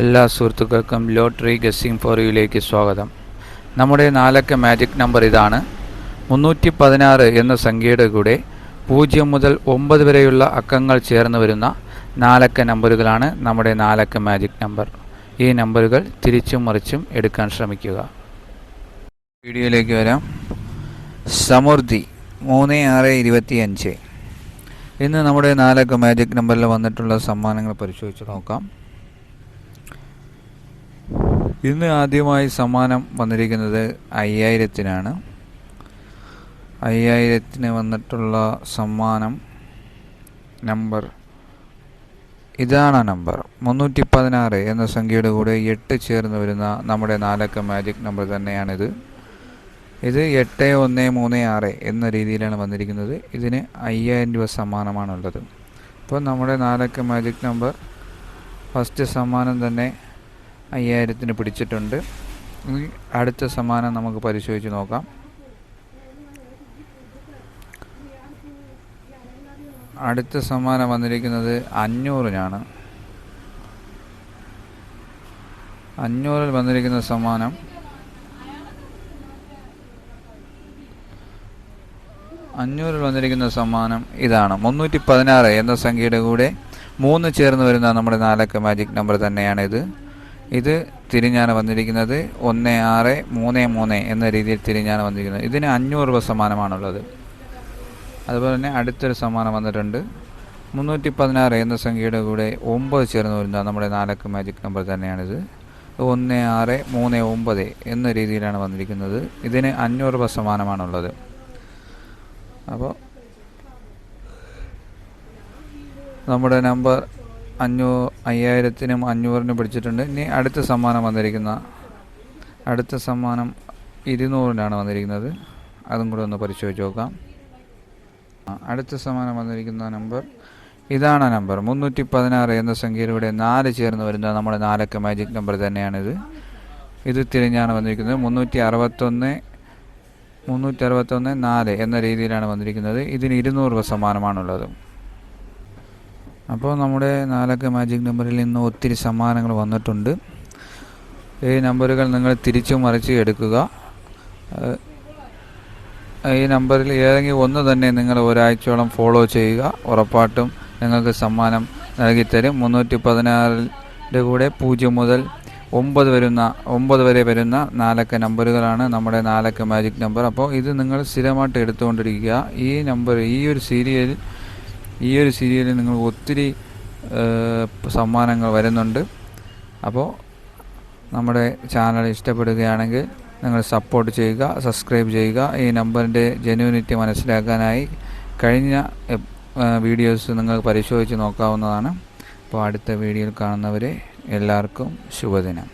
എല്ലാ സുഹൃത്തുക്കൾക്കും lottery guessing four യുയിലേക്ക് സ്വാഗതം. നമ്മുടെ നാലക്ക മാജിക് നമ്പർ ഇതാണ് മുന്നൂറ്റി പതിനാറ് എന്ന സംഖ്യയുടെ കൂടെ പൂജ്യം മുതൽ ഒമ്പത് വരെയുള്ള അക്കങ്ങൾ ചേർന്ന് വരുന്ന നാലക്ക നമ്പറുകളാണ് നമ്മുടെ നാലക്ക മാജിക് നമ്പർ. ഈ നമ്പറുകൾ തിരിച്ചും മറിച്ചും എടുക്കാൻ ശ്രമിക്കുക. വീഡിയോയിലേക്ക് വരാം. സമൃദ്ധി മൂന്ന് ആറ് ഇരുപത്തി അഞ്ച് ഇന്ന് നമ്മുടെ നാലക്ക മാജിക് നമ്പറിൽ വന്നിട്ടുള്ള സമ്മാനങ്ങൾ പരിശോധിച്ച് നോക്കാം. ഇന്ന് ആദ്യമായി സമ്മാനം വന്നിരിക്കുന്നത് അയ്യായിരത്തിനാണ്. അയ്യായിരത്തിന് വന്നിട്ടുള്ള സമ്മാനം നമ്പർ ഇതാണ് നമ്പർ. മുന്നൂറ്റി പതിനാറ് എന്ന സംഖ്യയുടെ കൂടെ എട്ട് ചേർന്ന് വരുന്ന നമ്മുടെ നാലക്ക മാജിക് നമ്പർ തന്നെയാണിത്. ഇത് എട്ട് ഒന്ന് മൂന്ന് ആറ് എന്ന രീതിയിലാണ് വന്നിരിക്കുന്നത്. ഇതിന് അയ്യായിരം രൂപ സമ്മാനമാണുള്ളത്. അപ്പോൾ നമ്മുടെ നാലക്ക മാജിക് നമ്പർ ഫസ്റ്റ് സമ്മാനം തന്നെ അയ്യായിരത്തിന് പിടിച്ചിട്ടുണ്ട്. അടുത്ത സമ്മാനം നമുക്ക് പരിശോധിച്ച് നോക്കാം. അടുത്ത സമ്മാനം വന്നിരിക്കുന്നത് അഞ്ഞൂറിനാണ്. അഞ്ഞൂറിൽ വന്നിരിക്കുന്ന സമ്മാനം അഞ്ഞൂറിൽ വന്നിരിക്കുന്ന സമ്മാനം ഇതാണ്. മുന്നൂറ്റി പതിനാറ് എന്ന സംഖ്യയുടെ കൂടെ മൂന്ന് ചേർന്ന് വരുന്ന നമ്മുടെ നാലക്ക മാജിക് നമ്പർ തന്നെയാണിത്. ഇത് തിരിഞ്ഞാണ് വന്നിരിക്കുന്നത്. ഒന്ന് ആറ് മൂന്ന് മൂന്ന് എന്ന രീതിയിൽ തിരിഞ്ഞാണ് വന്നിരിക്കുന്നത്. ഇതിന് അഞ്ഞൂറ് രൂപ സമ്മാനമാണുള്ളത്. അതുപോലെ തന്നെ അടുത്തൊരു സമ്മാനം വന്നിട്ടുണ്ട്. മുന്നൂറ്റി പതിനാറ് എന്ന സംഖ്യയുടെ കൂടെ ഒമ്പത് ചേർന്ന് വരുന്ന നമ്മുടെ നാലക്ക മാജിക് നമ്പർ തന്നെയാണിത്. ഒന്ന് ആറ് മൂന്ന് ഒമ്പത് എന്ന രീതിയിലാണ് വന്നിരിക്കുന്നത്. ഇതിന് അഞ്ഞൂറ് രൂപ സമ്മാനമാണുള്ളത്. അപ്പോൾ നമ്മുടെ നമ്പർ അഞ്ഞൂ അയ്യായിരത്തിനും അഞ്ഞൂറിനും പിടിച്ചിട്ടുണ്ട്. ഇനി അടുത്ത സമ്മാനം വന്നിരിക്കുന്ന അടുത്ത സമ്മാനം ഇരുന്നൂറിനാണ് വന്നിരിക്കുന്നത്. അതും കൂടെ ഒന്ന് പരിശോധിച്ച് നോക്കാം. അടുത്ത സമ്മാനം വന്നിരിക്കുന്ന നമ്പർ ഇതാണ് നമ്പർ. മുന്നൂറ്റി പതിനാറ് എന്ന സംഖ്യയിലൂടെ നാല് ചേർന്ന് വരുന്ന നമ്മുടെ നാലക്ക മാജിക് നമ്പർ തന്നെയാണിത്. ഇത് തിരിഞ്ഞാണ് വന്നിരിക്കുന്നത്. മുന്നൂറ്റി അറുപത്തൊന്ന് മുന്നൂറ്റി അറുപത്തൊന്ന് നാല് എന്ന രീതിയിലാണ് വന്നിരിക്കുന്നത്. ഇതിന് ഇരുന്നൂറ് രൂപ സമ്മാനമാണുള്ളത്. അപ്പോൾ നമ്മുടെ നാലക്ക മാജിക് നമ്പറിൽ നിന്ന് ഒത്തിരി സമ്മാനങ്ങൾ വന്നിട്ടുണ്ട്. ഈ നമ്പറുകൾ നിങ്ങൾ തിരിച്ചു മറിച്ച് എടുക്കുക. ഈ നമ്പറിൽ ഏതെങ്കിലും ഒന്ന് തന്നെ നിങ്ങൾ ഒരാഴ്ചയോളം ഫോളോ ചെയ്യുക. ഉറപ്പായിട്ടും നിങ്ങൾക്ക് സമ്മാനം നൽകിത്തരും. മുന്നൂറ്റി പതിനാറിന്റെ കൂടെ പൂജ്യം മുതൽ ഒമ്പത് വരുന്ന ഒമ്പത് വരെ വരുന്ന നാലക്ക നമ്പറുകളാണ് നമ്മുടെ നാലക്ക മാജിക് നമ്പർ അപ്പോൾ ഇത് നിങ്ങൾ സ്ഥിരമായിട്ട് എടുത്തുകൊണ്ടിരിക്കുക. ഈ നമ്പർ ഈ ഒരു സീരിയൽ ഈ ഒരു സീരിയലിൽ നിങ്ങൾ ഒത്തിരി സമ്മാനങ്ങൾ വരുന്നുണ്ട്. അപ്പോൾ നമ്മുടെ ചാനൽ ഇഷ്ടപ്പെടുകയാണെങ്കിൽ നിങ്ങൾ സപ്പോർട്ട് ചെയ്യുക സബ്സ്ക്രൈബ് ചെയ്യുക. ഈ നമ്പറിന്റെ ജെന്യൂനിറ്റി മനസ്സിലാക്കാനായി കഴിഞ്ഞ വീഡിയോസ് നിങ്ങൾ പരിശോധിച്ച് നോക്കാവുന്നതാണ്. അപ്പോൾ അടുത്ത വീഡിയോയിൽ കാണുന്നവരെ എല്ലാവർക്കും ശുഭദിനം.